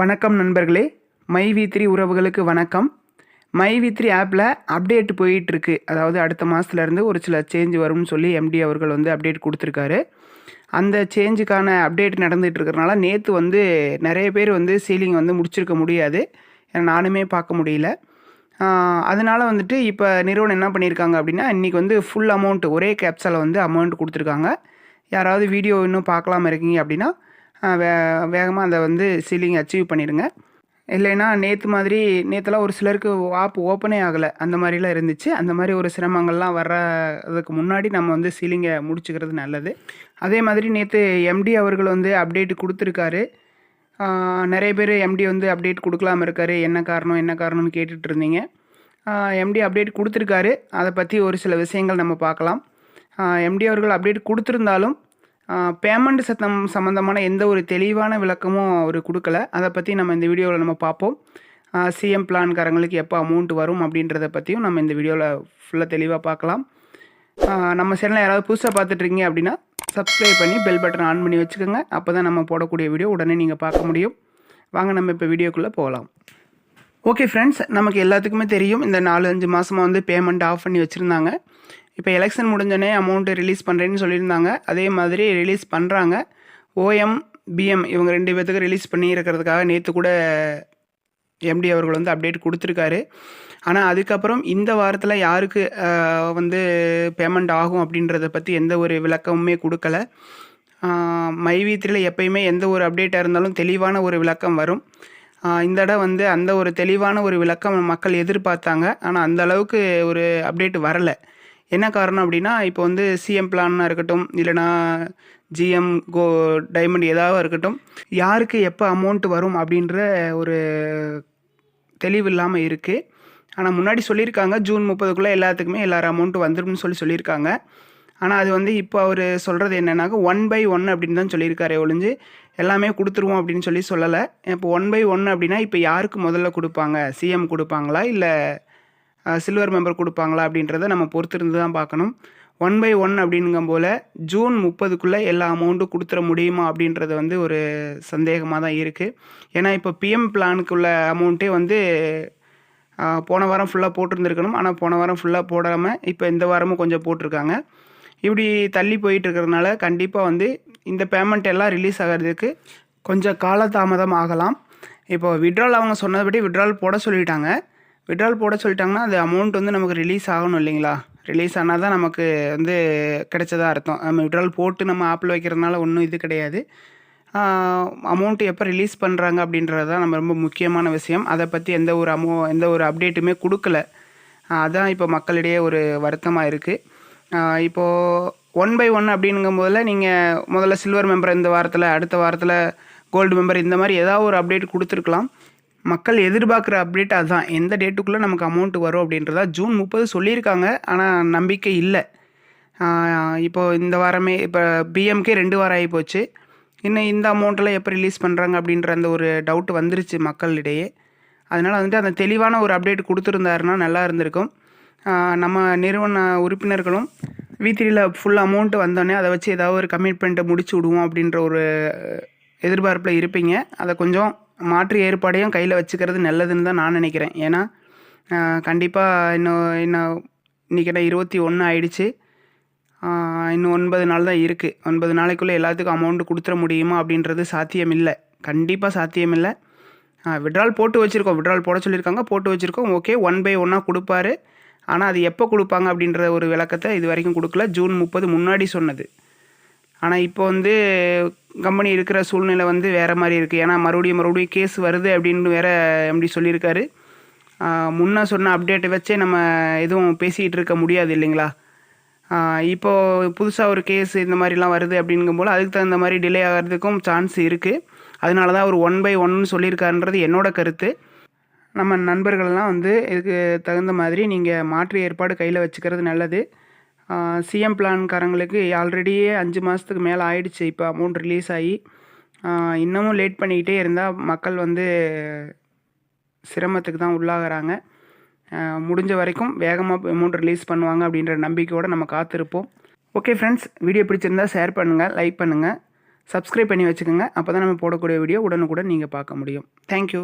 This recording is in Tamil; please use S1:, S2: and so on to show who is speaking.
S1: வணக்கம் நண்பர்களே. மை வி த்ரீ உறவுகளுக்கு வணக்கம். மை வி த்ரீ ஆப்பில் அப்டேட் போயிட்டுருக்கு அதாவது அடுத்த மாதத்துலேருந்து ஒரு சில சேஞ்ச் வரும்னு சொல்லி எம்டி அவர்கள் வந்து அப்டேட் கொடுத்துருக்காரு. அந்த சேஞ்சுக்கான அப்டேட் நடந்துகிட்டு இருக்கிறனால நேற்று வந்து நிறைய பேர் வந்து சீலிங் வந்து முடிச்சிருக்க முடியாது. ஏன்னா நானுமே பார்க்க முடியல. அதனால் வந்துட்டு இப்போ நிறுவனம் என்ன பண்ணியிருக்காங்க அப்படின்னா இன்றைக்கி வந்து ஃபுல் அமௌண்ட் ஒரே கேப்ஸால் வந்து அமௌண்ட் கொடுத்துருக்காங்க. யாராவது வீடியோ இன்னும் பார்க்கலாம இருக்கீங்க அப்படின்னா வே வேகமாக அதை வந்து சீலிங் அச்சீவ் பண்ணிடுங்க. இல்லைன்னா நேற்று மாதிரி நேற்றுலாம் ஒரு சிலருக்கு ஆப் ஓப்பனே ஆகலை. அந்த மாதிரிலாம் இருந்துச்சு. அந்த மாதிரி ஒரு சிரமங்கள்லாம் வர்றதுக்கு முன்னாடி நம்ம வந்து சீலிங்கை முடிச்சுக்கிறது நல்லது. அதே மாதிரி நேற்று எம்டி அவர்கள் வந்து அப்டேட் கொடுத்துருக்காரு. நிறைய பேர் எம்டி வந்து அப்டேட் கொடுக்கலாம இருக்காரு. என்ன காரணம் என்ன காரணம்னு கேட்டுட்டு இருந்தீங்க. எம்டி அப்டேட் கொடுத்துருக்காரு. அதை பற்றி ஒரு சில விஷயங்கள் நம்ம பார்க்கலாம். எம்டி அவர்கள் அப்டேட் கொடுத்துருந்தாலும் பேமெண்ட் சத்தம் சம்மந்தமான எந்த ஒரு தெளிவான விளக்கமும் அவர் கொடுக்கல. அதை பற்றி நம்ம இந்த வீடியோவில் நம்ம பார்ப்போம் சிஎம் பிளான்காரங்களுக்கு எப்போ அமௌண்ட் வரும் அப்படின்றத பற்றியும் நம்ம இந்த வீடியோவில் ஃபுல்லாக தெளிவாக பார்க்கலாம் நம்ம சேனலில் யாராவது புதுசாக பார்த்துட்ருக்கீங்க அப்படின்னா சப்ஸ்கிரைப் பண்ணி பெல் பட்டன் ஆன் பண்ணி வச்சுக்கோங்க. அப்போ தான் நம்ம போடக்கூடிய வீடியோ உடனே நீங்கள் பார்க்க முடியும். வாங்க நம்ம இப்போ வீடியோக்குள்ளே போகலாம். ஓகே ஃப்ரெண்ட்ஸ் நமக்கு எல்லாத்துக்குமே தெரியும். இந்த நாலு அஞ்சு மாதமாக வந்து பேமெண்ட் ஆஃப் பண்ணி வச்சுருந்தாங்க. இப்போ எலெக்ஷன் முடிஞ்சோடனே அமௌண்ட்டு ரிலீஸ் பண்ணுறேன்னு சொல்லியிருந்தாங்க. அதே மாதிரி ரிலீஸ் பண்ணுறாங்க ஓஎம் பிஎம் இவங்க ரெண்டு பேர்த்துக்கு ரிலீஸ் பண்ணியிருக்கிறதுக்காக நேற்று கூட எம்டி அவர்கள் வந்து அப்டேட் கொடுத்துருக்காரு. ஆனால் அதுக்கப்புறம் இந்த வாரத்தில் யாருக்கு வந்து பேமெண்ட் ஆகும் அப்படின்றத பற்றி எந்த ஒரு விளக்கமுமே கொடுக்கல. மை வீத்திரியில் எப்பயுமே எந்த ஒரு அப்டேட்டாக இருந்தாலும் தெளிவான ஒரு விளக்கம் வரும். இந்த இடம் வந்து அந்த ஒரு தெளிவான ஒரு விளக்கம் மக்கள் எதிர்பார்த்தாங்க. ஆனால் அந்த அளவுக்கு ஒரு அப்டேட் வரலை. என்ன காரணம் அப்படின்னா இப்போ வந்து சிஎம் பிளான்னா இருக்கட்டும் இல்லைனா ஜிஎம் கோ டைமண்ட் ஏதாவது இருக்கட்டும் யாருக்கு எப்போ அமௌண்ட் வரும் அப்படின்ற ஒரு தெளிவு இல்லாமல் இருக்குது ஆனால் முன்னாடி சொல்லியிருக்காங்க ஜூன் முப்பதுக்குள்ளே எல்லாத்துக்குமே எல்லாரும் அமௌண்ட்டு வந்துடும்னு சொல்லி சொல்லியிருக்காங்க. ஆனால் அது வந்து இப்போ அவர் சொல்கிறது என்னென்னாக்கா ஒன் பை ஒன் அப்படின்னு தான் சொல்லியிருக்காரு ஒழிஞ்சு எல்லாமே கொடுத்துருவோம் அப்படின்னு சொல்லி சொல்லலை. இப்போ ஒன் பை ஒன் அப்படின்னா இப்போ யாருக்கு முதல்ல கொடுப்பாங்க? சிஎம் கொடுப்பாங்களா? இல்லை சில்வர் மெம்பர் கொடுப்பாங்களா அப்படின்றத நம்ம பொறுத்திருந்து தான் பார்க்கணும். ஒன் பை ஒன் அப்படிங்கும் போல் ஜூன் முப்பதுக்குள்ளே எல்லா அமௌண்ட்டும் கொடுத்துட முடியுமா அப்படின்றது வந்து ஒரு சந்தேகமாக தான் இருக்குது ஏன்னா இப்போ பிஎம் பிளானுக்குள்ள அமௌண்ட்டே வந்து போன வாரம் ஃபுல்லாக போட்டிருந்துருக்கணும். ஆனால் போன வாரம் ஃபுல்லாக போடாமல் இப்போ இந்த வாரமும் கொஞ்சம் போட்டிருக்காங்க. இப்படி தள்ளி போயிட்டுருக்கிறதுனால கண்டிப்பாக வந்து இந்த பேமெண்ட் எல்லாம் ரிலீஸ் ஆகிறதுக்கு கொஞ்சம் காலதாமதம் ஆகலாம். இப்போ விட்ரால் அவங்க சொன்னதுபடி விட்ரால் போட சொல்லிட்டாங்க. விட்ரால் போட சொல்லிட்டாங்கன்னா அது அமௌண்ட் வந்து நமக்கு ரிலீஸ் ஆகணும் இல்லைங்களா? ரிலீஸ் ஆனால் தான் நமக்கு வந்து கிடைச்சதா அர்த்தம். நம்ம விட்ரால் போட்டு நம்ம ஆப்பில் வைக்கிறதுனால ஒன்றும் இது கிடையாது. அமௌண்ட்டு எப்போ ரிலீஸ் பண்ணுறாங்க அப்படின்றது தான் நம்ம ரொம்ப முக்கியமான விஷயம். அதை பற்றி எந்த ஒரு அமௌ எந்த ஒரு அப்டேட்டுமே கொடுக்கல. அதுதான் இப்போ மக்களிடையே ஒரு வருத்தமாக இருக்குது இப்போது ஒன் பை ஒன் அப்படிங்கும் போதில் நீங்கள் முதல்ல சில்வர் மெம்பர் இந்த வாரத்தில் அடுத்த வாரத்தில் கோல்டு மெம்பர் இந்த மாதிரி ஏதாவது ஒரு அப்டேட் கொடுத்துருக்கலாம். மக்கள் எதிர்பார்க்குற அப்டேட் அதுதான் எந்த டேட்டுக்குள்ளே நமக்கு அமௌண்ட் வரும் அப்படின்றதா ஜூன் முப்பது சொல்லியிருக்காங்க. ஆனால் நம்பிக்கை இல்லை. இப்போது இந்த வாரமே இப்போ பிஎம்கே ரெண்டு வாரம் ஆகி போச்சு. இன்னும் இந்த அமௌண்ட்டெல்லாம் எப்போ ரிலீஸ் பண்ணுறாங்க அப்படின்ற அந்த ஒரு டவுட் வந்துருச்சு மக்களிடையே. அதனால் வந்துட்டு அந்த தெளிவான ஒரு அப்டேட் கொடுத்துருந்தாருன்னா நல்லா இருந்திருக்கும். நம்ம நிறுவன உறுப்பினர்களும் வீத்திரியில் ஃபுல் அமௌண்ட்டு வந்தோடனே அதை வச்சு ஏதாவது ஒரு கமிட்மெண்ட்டை முடிச்சு விடுவோம் அப்படின்ற ஒரு எதிர்பார்ப்பில் இருப்பீங்க. அதை கொஞ்சம் மாற்று ஏற்பாடையும் கையில் வச்சுக்கிறது நல்லதுன்னு தான் நான் நினைக்கிறேன். ஏன்னா கண்டிப்பாக இன்னும் இன்னும் இன்றைக்கி இருபத்தி ஒன்று ஆயிடுச்சு. இன்னும் ஒன்பது நாள் தான் இருக்குது ஒன்பது நாளைக்குள்ளே எல்லாத்துக்கும் அமௌண்ட்டு கொடுத்துட முடியுமா அப்படின்றது சாத்தியம் இல்லை கண்டிப்பாக சாத்தியம் இல்லை விட்ரால் போட்டு வச்சுருக்கோம். விட்ரால் போட சொல்லியிருக்காங்க. போட்டு வச்சுருக்கோம். ஓகே ஒன் பை ஒன்னாக கொடுப்பாரு. ஆனால் அது எப்போ கொடுப்பாங்க அப்படின்ற ஒரு விளக்கத்தை இது வரைக்கும் கொடுக்கல. ஜூன் முப்பது முன்னாடி சொன்னது. ஆனால் இப்போ வந்து கம்பெனி இருக்கிற சூழ்நிலை வந்து வேறு மாதிரி இருக்குது ஏன்னா மறுபடியும் மறுபடியும் கேஸ் வருது அப்படின்னு வேறு எப்படி சொல்லியிருக்காரு. முன்னே சொன்ன அப்டேட்டை வச்சே நம்ம எதுவும் பேசிகிட்டு இருக்க முடியாது இல்லைங்களா? இப்போது புதுசாக ஒரு கேஸ் இந்த மாதிரிலாம் வருது அப்படிங்கும் போல் அதுக்கு தகுந்த மாதிரி டிலே ஆகிறதுக்கும் சான்ஸ் இருக்குது அதனால தான் அவர் ஒன் பை ஒன்னு சொல்லியிருக்காருன்றது என்னோட கருத்து. நம்ம நண்பர்கள்லாம் வந்து இதுக்கு தகுந்த மாதிரி நீங்கள் மாற்று ஏற்பாடு கையில் வச்சுக்கிறது நல்லது. சிஎம் பிளான்காரங்களுக்கு ஆல்ரெடியே அஞ்சு மாதத்துக்கு மேலே ஆயிடுச்சு. இப்போ அமௌண்ட் ரிலீஸ் ஆகி இன்னமும் லேட் பண்ணிக்கிட்டே இருந்தால் மக்கள் வந்து சிரமத்துக்கு தான் உள்ளாகிறாங்க. முடிஞ்ச வரைக்கும் வேகமாக அமௌண்ட் ரிலீஸ் பண்ணுவாங்க அப்படின்ற நம்பிக்கையோடு நம்ம காத்திருப்போம். ஓகே ஃப்ரெண்ட்ஸ் வீடியோ பிடிச்சிருந்தா ஷேர் பண்ணுங்கள் லைக் பண்ணுங்கள் சப்ஸ்கிரைப் பண்ணி வச்சுக்கோங்க. அப்போ தான் நம்ம போடக்கூடிய வீடியோ உடனுக்குடன் நீங்கள் பார்க்க முடியும். தேங்க்யூ